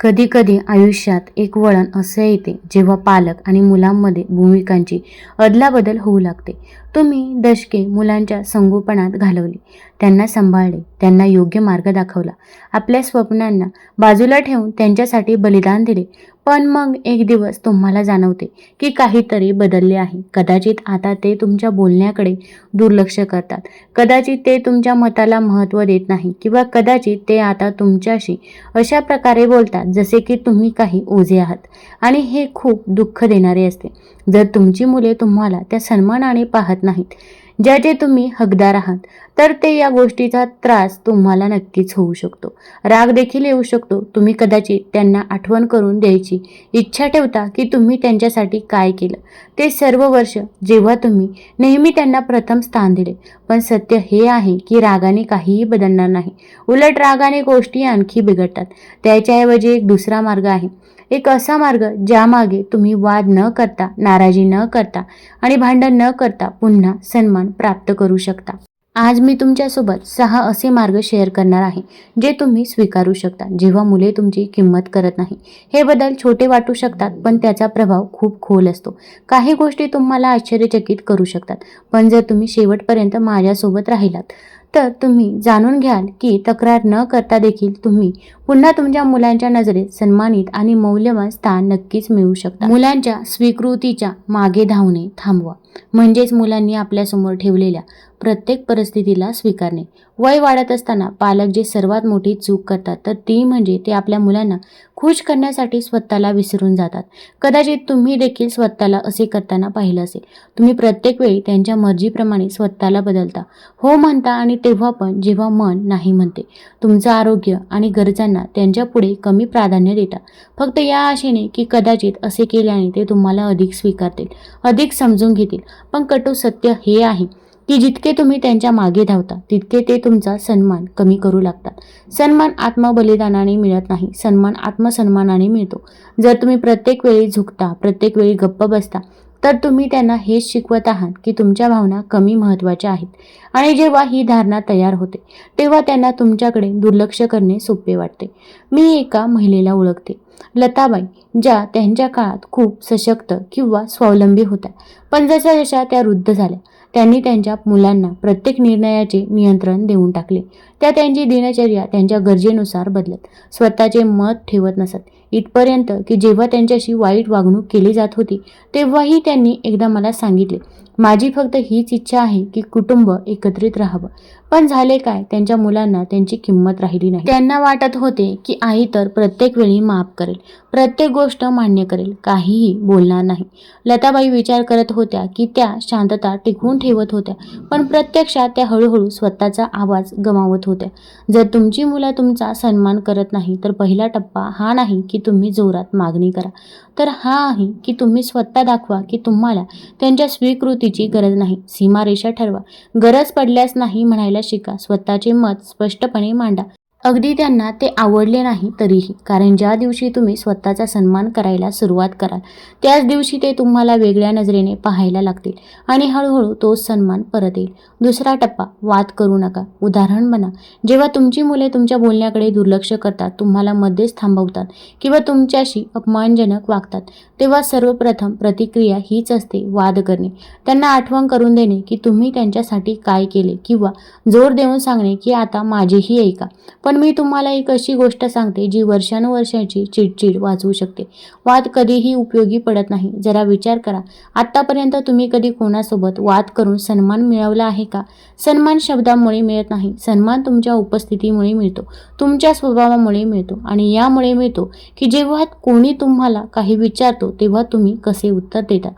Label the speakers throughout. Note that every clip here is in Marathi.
Speaker 1: कधी कधी आयुष्यात एक वळण असे येते जेव्हा पालक आणि मुलांमध्ये भूमिकांची अदलाबदल होऊ लागते. तुम्ही दशके मुलांच्या संगोपनात घालवली. त्यांना सांभाळले. त्यांना योग्य मार्ग दाखवला. आपल्या स्वप्नांना बाजूला ठेवून त्यांच्यासाठी बलिदान दिले. पण मग एक दिवस तुम्हाला जाणवते की काहीतरी बदलले आहे. कदाचित आता ते तुमच्या बोलण्याकडे दुर्लक्ष करतात. कदाचित ते तुमच्या मताला महत्त्व देत नाही किंवा कदाचित ते आता तुमच्याशी अशा प्रकारे बोलतात जसे की तुम्ही काही ओझे आहात. आणि हे खूप दुःख देणारे असते. जर तुमची मुले तुम्हाला त्या सन्मानाने पाहत नाहीत. ज्याचे तुम्ही हकदार आहात तर ते या गोष्टीचा त्रास तुम्हाला नक्कीच होऊ शकतो. राग देखील येऊ शकतो. तुम्ही कदाचित त्यांना आठवण करून द्यायची इच्छा ठेवता की तुम्ही त्यांच्यासाठी काय केलं. ते सर्व वर्ष जेव्हा तुम्ही नेहमी त्यांना प्रथम स्थान दिले पण सत्य हे आहे की रागाने काहीही बदलणार नाही. उलट रागाने गोष्टी आणखी बिघडतात. त्याच्याऐवजी एक दुसरा मार्ग आहे. एक असा मार्ग ज्यामागे तुम्ही वाद न करता नाराजी न करता आणि भांडण न करता पुन्हा सन्मान प्राप्त करू शकता. आज मी तुमच्यासोबत सहा असे मार्ग शेअर करणार आहे जे तुम्ही स्वीकारू शकता जेव्हा मुले तुमची किंमत करत नाही. हे बदल छोटे वाटू शकतात पण त्याचा प्रभाव खूप खोल असतो. काही गोष्टी तुम्हाला आश्चर्यचकित करू शकतात पण जर तुम्ही शेवटपर्यंत माझ्यासोबत राहिलात तर तुम्ही जाणून घ्याल की तक्रार न करता देखील तुम्ही पुन्हा तुमच्या मुलांच्या नजरेत सन्मानित आणि मौल्यवान स्थान नक्कीच मिळू शकता. मुलांच्या स्वीकृतीच्या मागे धावणे थांबवा. म्हणजेच मुलांनी आपल्यासमोर ठेवलेल्या प्रत्येक परिस्थितीला स्वीकारणे. वय वाढत असताना पालक जे सर्वात मोठी चूक करतात तर ती म्हणजे ते आपल्या मुलांना खुश करण्यासाठी स्वतःला विसरून जातात. कदाचित तुम्ही देखील स्वतःला असे करताना पाहिलं असेल. तुम्ही प्रत्येक वेळी त्यांच्या मर्जीप्रमाणे स्वतःला बदलता. हो म्हणता आणि तेव्हा पण जेव्हा मन नाही म्हणते. तुमचं आरोग्य आणि गरजांना त्यांच्यापुढे कमी प्राधान्य देता. फक्त या आशेने की कदाचित असे केल्याने ते तुम्हाला अधिक स्वीकारतील अधिक समजून घेतील. पण कटू सत्य हे आहे की जितके तुम्ही त्यांच्या मागे धावता तितके ते तुमचा सन्मान कमी करू लागतात. सन्मान आत्मबलिदानाने मिळत नाही सन्मान आत्मसन्मानाने मिळतो. जर तुम्ही प्रत्येक वेळी झुकता प्रत्येक वेळी गप्प बसता तर तुम्ही त्यांना हेच शिकवत आहात की तुमच्या भावना कमी महत्त्वाच्या आहेत. आणि जेव्हा ही धारणा तयार होते तेव्हा त्यांना तुमच्याकडे दुर्लक्ष करणे सोपे वाटते. मी एका महिलेला ओळखते. लताबाई ज्या त्यांच्या काळात खूप सशक्त किंवा स्वावलंबी होत्या पण जशा जशा त्या वृद्ध झाल्या त्यांनी त्यांच्या मुलांना प्रत्येक निर्णयाचे नियंत्रण देऊन टाकले. त्या त्यांची दिनचर्या त्यांच्या गरजेनुसार बदलत. स्वतःचे मत ठेवत नसत. इथपर्यंत की जेव्हा त्यांच्याशी वाईट वागणूक केली जात होती तेव्हाही त्यांनी एकदा मला सांगितले माझी फक्त हीच इच्छा आहे की कुटुंब एकत्रित राहावं. पण झाले काय? त्यांच्या मुलांना त्यांची किंमत राहिली नाही. त्यांना वाटत होते की आई तर प्रत्येक वेळी माफ करेल. प्रत्येक गोष्ट मान्य करेल. काहीही बोलणार नाही. लताबाई विचार करत होत्या की त्या शांतता टिकवून ठेवत होत्या. पण प्रत्यक्षात त्या हळूहळू स्वतःचा आवाज गमावत होत्या. जर तुमची मुलं तुमचा सन्मान करत नाही तर पहिला टप्पा हा नाही की तुम्ही जोरात मागणी करा. तर हा आहे की तुम्ही स्वतः दाखवा की तुम्हाला त्यांच्या स्वीकृती स्वीकृतीची गरज नाही. सीमारेषा ठरवा. गरज पडल्यास नाही म्हणायला शिका. स्वतःचे मत स्पष्टपणे मांडा. अगदी त्यांना ते आवडले नाही तरीही. कारण ज्या दिवशी तुम्ही स्वतःचा सन्मान करायला सुरुवात कराल त्याच दिवशी ते तुम्हाला वेगळ्या नजरेने पाहायला लागतील आणि हळूहळू तोच सन्मान परत येईल. दुसरा टप्पा वाद करू नका. उदाहरण बना जेव्हा तुमची मुले तुमच्या बोलण्याकडे दुर्लक्ष करतात तुम्हाला मध्येच थांबवतात किंवा तुमच्याशी अपमानजनक वागतात तेव्हा सर्वप्रथम प्रतिक्रिया हीच असते वाद करणे. त्यांना आठवण करून देणे की तुम्ही त्यांच्यासाठी काय केले किंवा जोर देऊन सांगणे की आता माझेही ऐका. पण पण मी तुम्हाला एक अशी गोष्ट सांगते जी वर्षानुवर्षाची चिडचिड वाचवू शकते. वाद कधीही उपयोगी पडत नाही. जरा विचार करा. आत्तापर्यंत तुम्ही कधी कोणासोबत वाद करून सन्मान मिळवला आहे का? सन्मान शब्दामुळे मिळत नाही. सन्मान तुमच्या उपस्थितीमुळे मिळतो. तुमच्या स्वभावामुळे मिळतो. आणि यामुळे मिळतो की जेव्हा कोणी तुम्हाला काही विचारतो तेव्हा तुम्ही कसे उत्तर देता?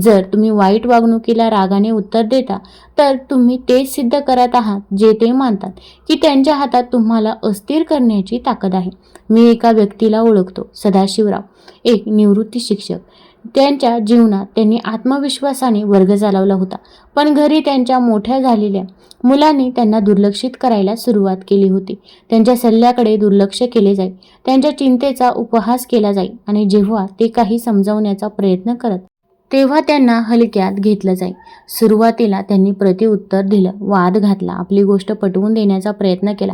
Speaker 1: जर तुम्ही वाईट वागणुकीला रागाने उत्तर देता तर तुम्ही तेच सिद्ध करत आहात जे ते मानतात की त्यांच्या हातात तुम्हाला अस्थिर करण्याची ताकद आहे. मी एका व्यक्तीला ओळखतो सदाशिवराव एक निवृत्ती शिक्षक. त्यांच्या जीवनात त्यांनी आत्मविश्वासाने वर्ग चालवला होता पण घरी त्यांच्या मोठ्या झालेल्या मुलांनी त्यांना दुर्लक्षित करायला सुरुवात केली होती. त्यांच्या सल्ल्याकडे दुर्लक्ष केले जाई त्यांच्या चिंतेचा उपहास केला जाई आणि जेव्हा ते काही समजवण्याचा प्रयत्न करत तेव्हा त्यांना हलक्यात घेतलं जाईल सुरुवातीला त्यांनी प्रतिउत्तर दिलं. वाद घातला. आपली गोष्ट पटवून देण्याचा प्रयत्न केला.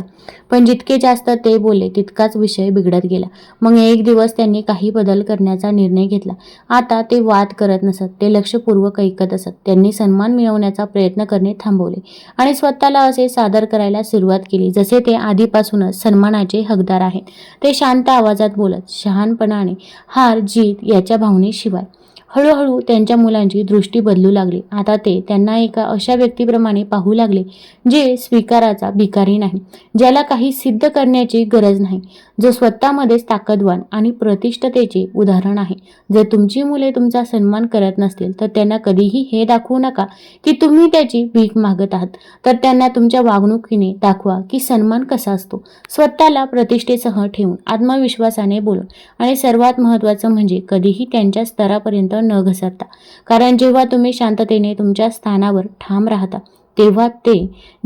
Speaker 1: पण जितके जास्त ते बोलले तितकाच विषय बिघडत गेला. मग एक दिवस त्यांनी काही बदल करण्याचा निर्णय घेतला. आता ते वाद करत नसत. ते लक्षपूर्वक ऐकत असत. त्यांनी सन्मान मिळवण्याचा प्रयत्न करणे थांबवले आणि स्वतःला असे सादर करायला सुरुवात केली जसे ते आधीपासूनच सन्मानाचे हकदार आहेत. ते शांत आवाजात बोलत शहाणपणाने हार जीत याच्या भावनेशिवाय हळूहळू त्यांच्या मुलांची दृष्टी बदलू लागली. आता ते त्यांना एका अशा व्यक्तीप्रमाणे पाहू लागले जे स्वीकाराचा भिकारी नाही ज्याला काही सिद्ध करण्याची गरज नाही जो स्वतःमध्येच ताकदवान आणि प्रतिष्ठतेचे उदाहरण आहे. जर तुमची मुले तुमचा सन्मान करत नसतील तर त्यांना कधीही हे दाखवू नका की तुम्ही त्याची भीक मागत आहात. तर त्यांना तुमच्या वागणुकीने दाखवा की सन्मान कसा असतो. स्वतःला प्रतिष्ठेसह ठेवून आत्मविश्वासाने बोलून. आणि सर्वात महत्त्वाचं म्हणजे कधीही त्यांच्या स्तरापर्यंत न घसरता. कारण जेव्हा तुम्ही शांततेने तुमच्या स्थानावर ठाम राहता तेव्हा ते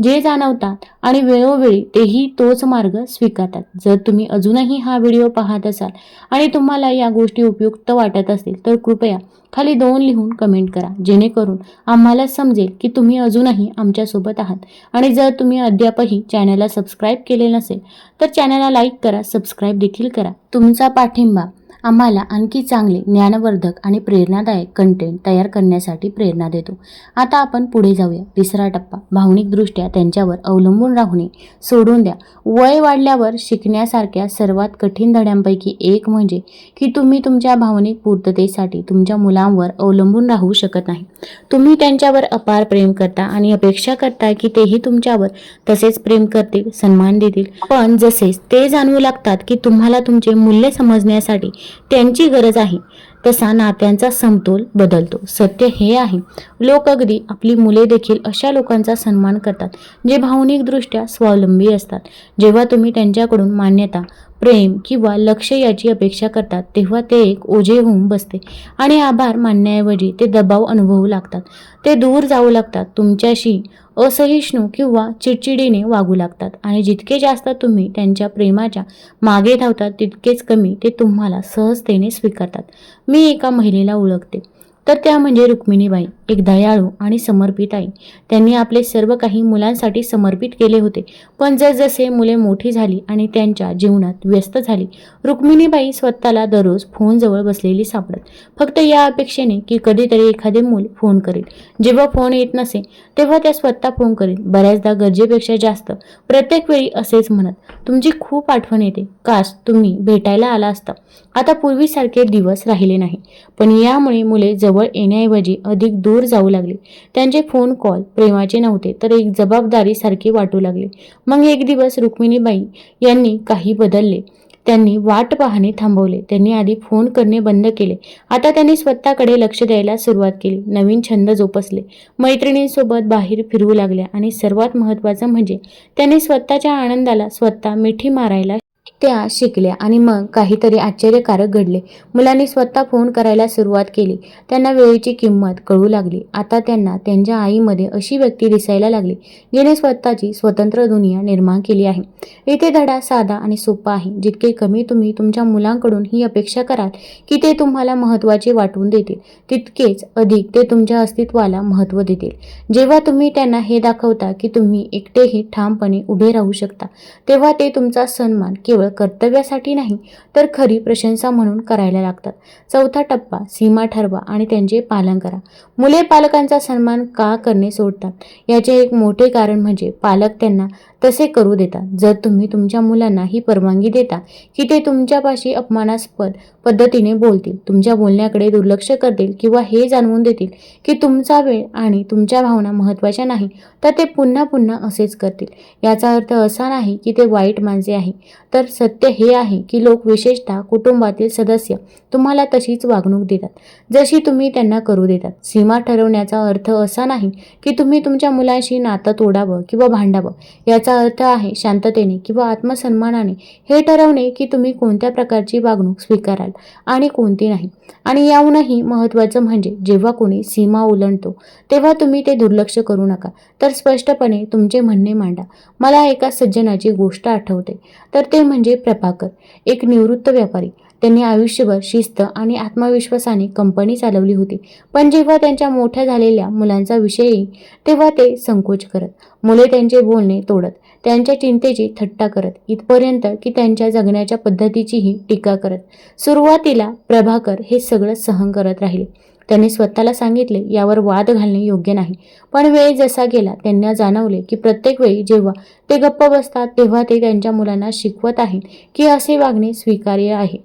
Speaker 1: जे जाणवतात आणि वेळोवेळी तेही तोच मार्ग स्वीकारतात. जर तुम्ही अजूनही हा व्हिडिओ पाहत असाल आणि तुम्हाला या गोष्टी उपयुक्त वाटत असतील तर कृपया खाली दोन लिहून कमेंट करा. जेणेकरून आम्हाला समजेल की तुम्ही अजूनही आमच्यासोबत आहात. आणि जर तुम्ही अद्यापही चॅनलला सबस्क्राईब केले नसेल तर चॅनलला लाईक करा सबस्क्राईब देखील करा. तुमचा पाठिंबा आम्हाला आणखी चांगले ज्ञानवर्धक आणि प्रेरणादायक कंटेंट तयार करण्यासाठी प्रेरणा देतो. आता आपण पुढे जाऊया. तिसरा टप्पा भावनिकदृष्ट्या त्यांच्यावर अवलंबून राहणे. सोडून द्या. वय वाढल्यावर शिकण्यासारख्या सर्वात कठीण धड्यांपैकी एक म्हणजे की तुम्ही तुमच्या भावनिक पूर्ततेसाठी तुमच्या मुलांवर अवलंबून राहू शकत नाही. तुम्ही त्यांच्यावर अपार प्रेम करता आणि अपेक्षा करता की तेही तुमच्यावर तसेच प्रेम करतील सन्मान देतील. पण जसेच ते जाणवू लागतात की तुम्हाला तुमचे मूल्य समजण्यासाठी त्यांची गरज आहे. तसा नात्यांचा समतोल बदलतो. सत्य हे आहे. लोक अगदी आपली मुले देखील अशा लोकांचा सन्मान करतात जे भावनिकदृष्ट्या स्वावलंबी असतात. जेव्हा तुम्ही त्यांच्याकडून मान्यता प्रेम किंवा लक्ष याची अपेक्षा करतात तेव्हा ते एक ओझे होऊन बसते. आणि आभार मानण्याऐवजी ते दबाव अनुभवू लागतात. ते दूर जाऊ लागतात तुमच्याशी असहिष्णू किंवा चिडचिडीने वागू लागतात. आणि जितके जास्त तुम्ही त्यांच्या प्रेमाच्या मागे धावतात तितकेच कमी ते तुम्हाला सहजतेने स्वीकारतात. मी एका महिलेला ओळखते. तर त्या म्हणजे रुक्मिणीबाई एक दयाळू आणि समर्पित आई. त्यांनी आपले सर्व काही मुलांसाठी समर्पित केले होते. पण जसजसे मुले मोठी झाली आणि त्यांच्या जीवनात व्यस्त झाली रुक्मिणीबाई स्वतःला दररोज फोनजवळ बसलेली सापडत. फक्त या अपेक्षेने की कधीतरी एखादे मूल फोन करेल. जेव्हा फोन येत नसे तेव्हा त्या स्वतः फोन करेल. बऱ्याचदा गरजेपेक्षा जास्त. प्रत्येक वेळी असेच म्हणत तुमची खूप आठवण येते. काश तुम्ही भेटायला आला असता. आता पूर्वीसारखे दिवस राहिले नाही. पण यामुळे मुले जवळ येण्याऐवजी अधिक दूर जाऊ लागले. त्यांचे फोन कॉल प्रेमाचे नव्हते तर एक जबाबदारी सारखे वाटू लागले. मग एक दिवस रुक्मिणीबाई यांनी काही बदलले. त्यांनी वाट पाहणे थांबवले. त्यांनी आधी फोन करणे बंद केले. आता त्यांनी स्वतःकडे लक्ष द्यायला सुरुवात केली. नवीन छंद जोपासले. मैत्रिणींसोबत बाहेर फिरवू लागल्या आणि सर्वात महत्त्वाचं म्हणजे त्यांनी स्वतःच्या आनंदाला स्वतः मिठी मारायला त्या शिकल्या आणि मग काहीतरी आश्चर्यकारक घडले. मुलांनी स्वतः फोन करायला सुरुवात केली. त्यांना वेळेची किंमत कळू लागली. आता त्यांना त्यांच्या आईमध्ये अशी व्यक्ती दिसायला लागली जिने स्वतःची स्वतंत्र दुनिया निर्माण केली आहे. इथे धडा साधा आणि सोपा आहे. जितके कमी तुम्ही तुमच्या मुलांकडून ही अपेक्षा कराल की ते तुम्हाला महत्त्वाचे वाटून देतील तितकेच अधिक ते तुमच्या अस्तित्वाला महत्त्व देतील. जेव्हा तुम्ही त्यांना हे दाखवता की तुम्ही एकटेही ठामपणे उभे राहू शकता तेव्हा ते तुमचा सन्मान केवळ कर्तव्यासाठी नाही तर खरी प्रशंसा म्हणून करायला लागतात. चौथा टप्पा सीमा ठरवा आणि त्यांचे पालन करा. मुले पालकांचा सन्मान का करणे सोडतात? याचे एक मोठे कारण म्हणजे पालक त्यांना तसे करू देतात. जर तुम्ही तुमच्या मुलांना ही परवानगी देता की ते तुमच्यापाशी अपमानास्पद पद्धतीने बोलतील तुमच्या बोलण्याकडे दुर्लक्ष करतील किंवा हे जाणवून देतील की तुमचा वेळ आणि तुमच्या भावना महत्त्वाच्या नाही तर ते पुन्हा पुन्हा असेच करतील. याचा अर्थ असा नाही की ते वाईट माणसे आहे तर सत्य हे आहे की लोक विशेषतः कुटुंबातील सदस्य तुम्हाला तशीच वागणूक देतात. जशी तुम्ही त्यांना करू देतात. सीमा ठरवण्याचा अर्थ असा नाही की तुम्ही तुमच्या मुलांशी नातं तोडावं किंवा भांडावं. याचा अर्थ आहे शांततेने किंवा आत्मसन्मानाने हे ठरवणे की तुम्ही कोणत्या प्रकारची वागणूक स्वीकाराल आणि कोणती नाही. आणि याहूनही महत्त्वाचं म्हणजे जेव्हा कोणी सीमा ओलांडतो तेव्हा तुम्ही ते दुर्लक्ष करू नका. तर स्पष्टपणे तुमचे म्हणणे मांडा. मला एका सज्जनाची गोष्ट आठवते. तर ते म्हणजे प्रभाकर एक निवृत्त व्यापारी. त्यांनी आयुष्यभर शिस्त आणि आत्मविश्वासाने कंपनी चालवली होती. पण जेव्हा त्यांच्या मोठ्या झालेल्या मुलांचा विषय येईल तेव्हा ते संकोच करत मुले त्यांचे बोलणे तोडत त्यांच्या चिंतेची थट्टा करत इथपर्यंत की त्यांच्या जगण्याच्या पद्धतीचीही टीका करत. सुरुवातीला प्रभाकर हे सगळं सहन करत राहिले. त्यांनी स्वतःला सांगितले यावर वाद घालणे योग्य नाही. पण वेळ जसा गेला त्यांना जाणवले की प्रत्येक वेळी जेव्हा ते गप्प बसतात तेव्हा ते त्यांच्या मुलांना शिकवत आहेत की असे वागणे स्वीकार्य आहे.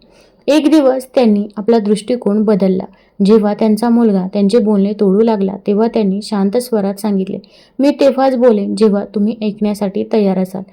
Speaker 1: एक दिवस त्यांनी आपला दृष्टिकोन बदलला. जेव्हा त्यांचा मुलगा त्यांचे बोलणे तोडू लागला तेव्हा त्यांनी शांत स्वरात सांगितले मी तेव्हाच बोलेन जेव्हा तुम्ही ऐकण्यासाठी तयार असाल.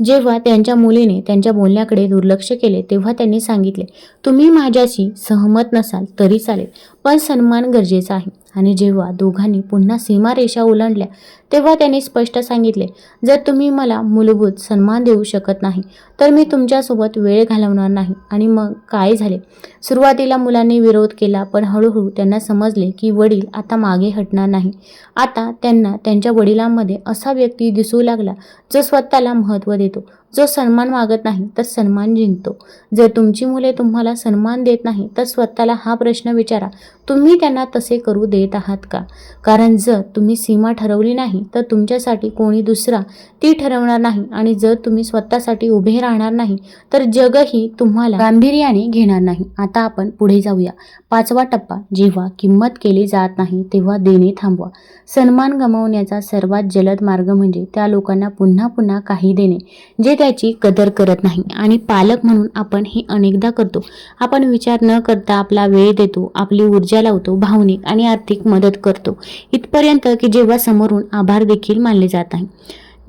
Speaker 1: जेव्हा त्यांच्या मुलीने त्यांच्या बोलण्याकडे दुर्लक्ष केले तेव्हा त्यांनी सांगितले तुम्ही माझ्याशी सहमत नसाल तरी चालेल पण सन्मान गरजेचा आहे. आणि जेव्हा दोघांनी पुन्हा सीमारेषा ओलांडल्या तेव्हा त्यांनी स्पष्ट सांगितले जर तुम्ही मला मूलभूत सन्मान देऊ शकत नाही तर मी तुमच्यासोबत वेळ घालवणार नाही. आणि मग काय झाले? सुरुवातीला मुलांनी विरोध केला पण हळूहळू त्यांना समजले की वडील आता मागे हटणार नाही. आता त्यांना त्यांच्या वडिलांमध्ये असा व्यक्ती दिसू लागला जो स्वतःला महत्त्व देतो. जो सन्मान मागत नाही तर सन्मान जिंकतो. जर तुमची मुले तुम्हाला सन्मान देत नाही तर स्वतःला हा प्रश्न विचारा तुम्ही त्यांना तसे करू देत आहात का? कारण जर तुम्ही सीमा ठरवली नाही तर तुमच्यासाठी कोणी दुसरा ती ठरवणार नाही. आणि जर तुम्ही स्वतःसाठी उभे राहणार नाही तर जगही तुम्हाला गांभीर्याने घेणार नाही. आता आपण पुढे जाऊया. पाचवा टप्पा जेव्हा किंमत केली जात नाही तेव्हा देणे थांबवा. सन्मान गमावण्याचा सर्वात जलद मार्ग म्हणजे त्या लोकांना पुन्हा पुन्हा काही देणे जे त्याची कदर करत नाही. आणि पालक म्हणून आपण हे अनेकदा करतो. आपण विचार न करता आपला वेळ देतो आपली ऊर्जा लावतो भावनिक आणि आर्थिक मदत करतो. इथपर्यंत की जेव्हा समोरून आभार देखील मानले जात नाही.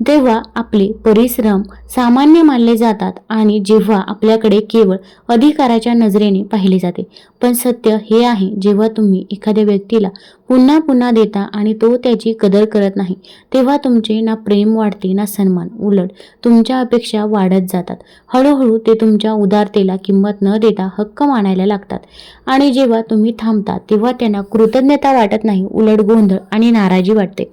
Speaker 1: तेव्हा आपले परिश्रम सामान्य मानले जातात आणि जेव्हा आपल्याकडे केवळ अधिकाराच्या नजरेने पाहिले जाते. पण सत्य हे आहे जेव्हा तुम्ही एखाद्या व्यक्तीला पुन्हा पुन्हा देता आणि तो त्याची कदर करत नाही तेव्हा तुमचे ना प्रेम वाढते ना सन्मान. उलट तुमच्या अपेक्षा वाढत जातात. हळूहळू ते तुमच्या उदारतेला किंमत न देता हक्क मानायला लागतात. आणि जेव्हा तुम्ही थांबता तेव्हा त्यांना कृतज्ञता वाटत नाही उलट गोंधळ आणि नाराजी वाटते.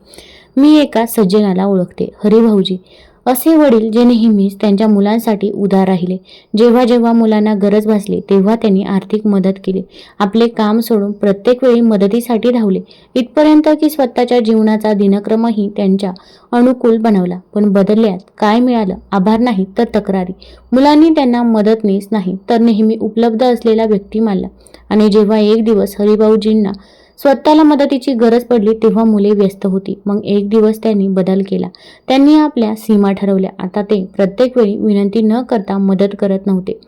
Speaker 1: मी एका सज्जनाला ओळखते हरिभाऊजी असे वडील जे नेहमीच त्यांच्या मुलांसाठी उदार राहिले. जेव्हा जेव्हा मुलांना गरज भासली तेव्हा त्यांनी आर्थिक मदत केली. आपले काम सोडून प्रत्येक वेळी मदतीसाठी धावले. इथपर्यंत की स्वतःच्या जीवनाचा दिनक्रमही त्यांच्या अनुकूल बनवला. पण बदलल्यात काय मिळालं? आभार नाही तर तक्रारी. मुलांनी त्यांना मदतनीस नाही तर नेहमी उपलब्ध असलेला व्यक्ती मानला. आणि जेव्हा एक दिवस हरिभाऊजींना स्वतःला मदतीची गरज पडली तेव्हा मुले व्यस्त होती. मग एक दिवस त्यांनी बदल केला. त्यांनी आपल्या सीमा ठरवल्या. आता ते प्रत्येक वेळी विनंती न करता मदत करत नव्हते.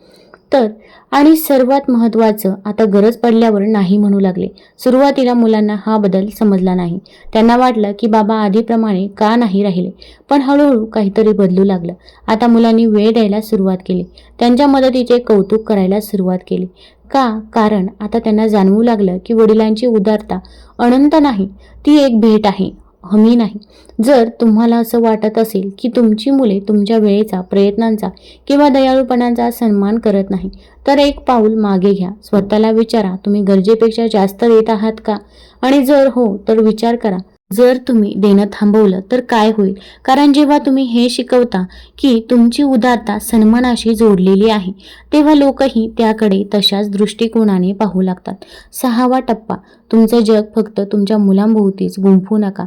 Speaker 1: तर आणि सर्वात महत्त्वाचं आता गरज पडल्यावर नाही म्हणू लागले. सुरुवातीला मुलांना हा बदल समजला नाही. त्यांना वाटलं की बाबा आधीप्रमाणे का नाही राहिले. पण हळूहळू काहीतरी बदलू लागलं. आता मुलांनी वेळ द्यायला सुरुवात केली. त्यांच्या मदतीचे कौतुक करायला सुरुवात केली. का? कारण आता त्यांना जाणवू लागलं की वडिलांची उदारता अनंत नाही ती एक भेट आहे हमी नाही. जर तुम्हाला असं वाटत असेल की तुमची मुले तुमच्या वेळेचा प्रयत्नांचा किंवा दयाळूपणाचा सन्मान करत नाही तर एक पाऊल मागे घ्या. स्वतःला विचारा तुम्ही गरजेपेक्षा जास्त देत आहात का? आणि जर हो तर विचार करा. जर तुम्ही देणं थांबवलं तर काय होईल? कारण जेव्हा तुम्ही हे शिकवता की तुमची उदारता सन्मानाशी जोडलेली आहे तेव्हा लोकही त्याकडे तशाच दृष्टिकोनाने पाहू लागतात. सहावा टप्पा तुमचं जग फक्त तुमच्या मुलांभोवतीच गुंफू नका.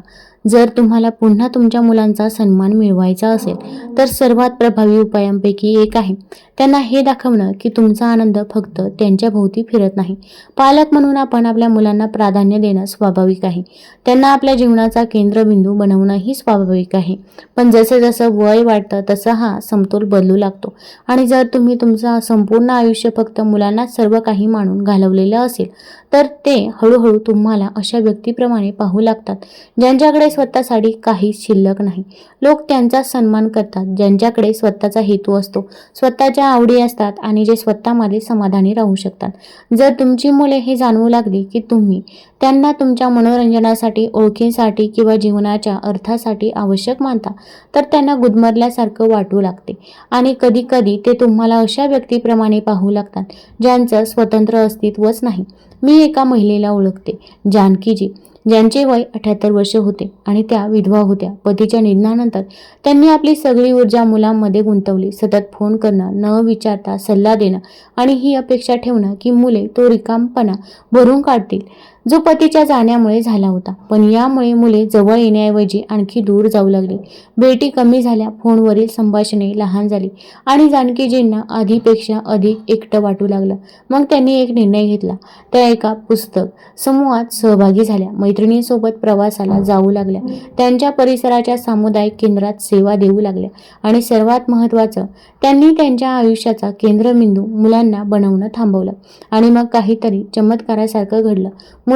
Speaker 1: जर तुम्हाला पुन्हा तुमच्या मुलांचा सन्मान मिळवायचा असेल तर सर्वात प्रभावी उपायांपैकी एक आहे. त्यांना हे दाखवणं की तुमचा आनंद फक्त त्यांच्या भोवती फिरत नाही. पालक म्हणून आपण आपल्या मुलांना प्राधान्य देणं स्वाभाविक आहे. त्यांना आपल्या जीवनाचा केंद्रबिंदू बनवणंही स्वाभाविक आहे. पण जसं जसं वय वाढतं तसं हा समतोल बदलू लागतो. आणि जर तुम्ही तुमचं संपूर्ण आयुष्य फक्त मुलांना सर्व काही मानून घालवलेलं असेल तर ते हळूहळू तुम्हाला अशा व्यक्तीप्रमाणे पाहू लागतात ज्यांच्याकडे स्वतःसाठी काहीच शिल्लक नाही. लोक त्यांचा सन्मान करतात ज्यांच्याकडे स्वतःचा हेतू असतो स्वतःच्या आवडी असतात आणि जे स्वतःमध्ये समाधानी राहू शकतात. जर तुमची मुले हे जाणवू लागली की तुम्ही त्यांना तुमच्या मनोरंजनासाठी ओळखीसाठी किंवा जीवनाच्या अर्थासाठी आवश्यक मानता तर त्यांना गुदमरल्यासारखं वाटू लागते. आणि कधी कधी ते तुम्हाला अशा व्यक्तीप्रमाणे पाहू लागतात ज्यांचं स्वतंत्र अस्तित्वच नाही. मी एका महिलेला ओळखते जानकीजी. ज्यांचे वय अठ्याहत्तर वर्ष होते आणि त्या विधवा होत्या. पतीच्या निधनानंतर त्यांनी आपली सगळी ऊर्जा मुलांमध्ये गुंतवली. सतत फोन करणं न विचारता सल्ला देणं आणि ही अपेक्षा ठेवणं की मुले तो रिकामपणा भरून काढतील. जो पतीच्या जाण्यामुळे झाला होता. पण यामुळे मुले जवळ येण्याऐवजी आणखी दूर जाऊ लागली. भेटी कमी झाल्या फोनवरील संभाषणे लहान झाली आणि जानकीजींना आधीपेक्षा अधिक एकटं वाटू लागलं. मग त्यांनी एक निर्णय घेतला. त्या एका पुस्तक समूहात सहभागी झाल्या. मैत्रिणींसोबत प्रवासाला जाऊ लागल्या. त्यांच्या परिसराच्या सामुदायिक केंद्रात सेवा देऊ लागल्या. आणि सर्वात महत्त्वाचं त्यांनी त्यांच्या आयुष्याचा केंद्रबिंदू मुलांना बनवणं थांबवलं. आणि मग काहीतरी चमत्कारासारखं घडलं.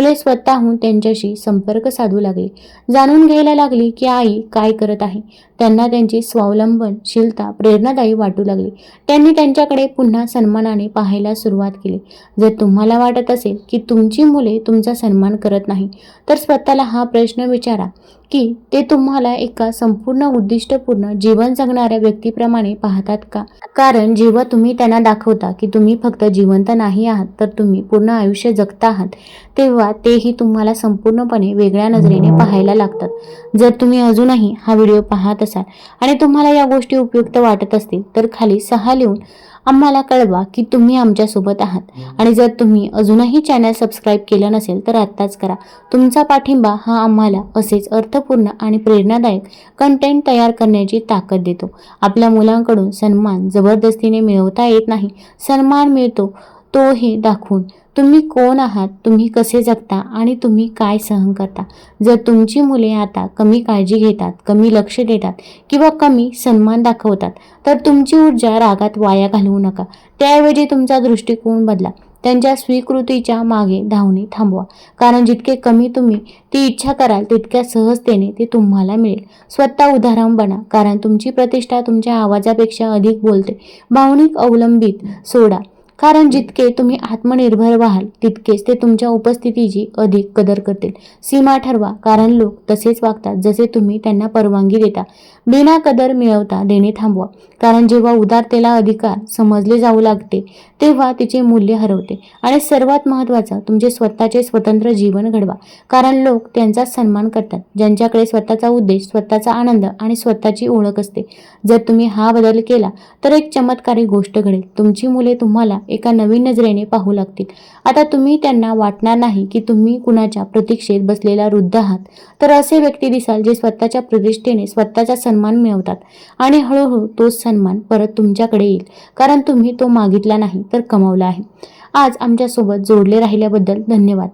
Speaker 1: मुले स्वतःहून त्यांच्याशी संपर्क साधू लागले. जाणून घ्यायला लागली की आई काय करत आहे. त्यांना त्यांची स्वावलंबनशीलता प्रेरणादायी वाटू लागली. त्यांनी त्यांच्याकडे पुन्हा सन्मानाने पाहायला सुरुवात केली. जर तुम्हाला वाटत असेल की तुमची मुले तुमचा सन्मान करत नाही तर स्वतःला हा प्रश्न विचारा. की ते तुम्हाला एका संपूर्ण उद्दिष्टपूर्ण जीवन जगणाऱ्या व्यक्तीप्रमाणे पाहतात का? कारण जेव्हा तुम्ही त्यांना दाखवता की तुम्ही फक्त जिवंत नाही आहात तर तुम्ही पूर्ण आयुष्य जगता आहात तेव्हा तेही तुम्हाला संपूर्णपणे वेगळ्या नजरेने पाहायला लागतात. जर तुम्ही अजूनही हा व्हिडिओ पाहत असाल आणि तुम्हाला या गोष्टी उपयुक्त वाटत असतील तर खाली सहा लिहून आम्हाला कळवा की तुम्ही आमच्यासोबत आहात. आणि जर तुम्ही अजूनही चॅनल सबस्क्राईब केलं नसेल तर आत्ताच करा. तुमचा पाठिंबा हा आम्हाला असेच अर्थपूर्ण आणि प्रेरणादायक कंटेंट तयार करण्याची ताकद देतो. आपल्या मुलांकडून सन्मान जबरदस्तीने मिळवता येत नाही. सन्मान मिळतो तोही दाखवून तुम्ही कोण आहात तुम्ही कसे जगता आणि तुम्ही काय सहन करता? जर तुमची मुले आता कमी काळजी घेतात कमी लक्ष देतात किंवा कमी सन्मान दाखवतात तर तुमची ऊर्जा रागात वाया घालवू नका. त्याऐवजी तुमचा दृष्टिकोन बदला. त्यांच्या स्वीकृतीच्या मागे धावणे थांबवा. कारण जितके कमी तुम्ही ती इच्छा कराल तितक्या सहजतेने ते तुम्हाला मिळेल. स्वतः उदाहरण बना. कारण तुमची प्रतिष्ठा तुमच्या आवाजापेक्षा अधिक बोलते. भावनिक अवलंबित सोडा. कारण जितके तुम्ही आत्मनिर्भर व्हाल तितकेच ते तुमच्या उपस्थितीची अधिक कदर करतील. सीमा ठरवा कारण लोक तसेच वागतात जसे तुम्ही त्यांना परवानगी देता. बिना कदर मिळवता देणे थांबवा. कारण जेव्हा उदारतेला अधिकार समजले जाऊ लागते तेव्हा तिचे मूल्य हरवते. आणि सर्वात महत्त्वाचं तुमचे स्वतःचे स्वतंत्र जीवन घडवा. कारण लोक त्यांचा सन्मान करतात. ज्यांच्याकडे स्वतःचा उद्देश स्वतःचा आनंद आणि स्वतःची ओळख असते. जर तुम्ही हा बदल केला तर एक चमत्कारी गोष्ट घडेल. तुमची मुले तुम्हाला एका नवीन नजरेने पाहू लागतील. आता तुम्ही त्यांना वाटणार नाही की तुम्ही कुणाच्या प्रतीक्षेत बसलेला वृद्ध आहात. तर असे व्यक्ती दिसाल जे स्वतःच्या प्रतिष्ठेने स्वतःचा सन्मान मिळवतात आणि हळूहळू तोच सन्मान परत तुमच्याकडे येईल. कारण तुम्ही तो मागितला नाही तर कमावला आहे. आज आमच्यासोबत जोडले राहिल्याबद्दल धन्यवाद.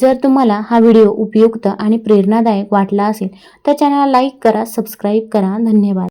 Speaker 1: जर तुम्हाला हा व्हिडिओ उपयुक्त आणि प्रेरणादायक वाटला असेल तर चॅनलला लाईक करा सबस्क्राईब करा. धन्यवाद.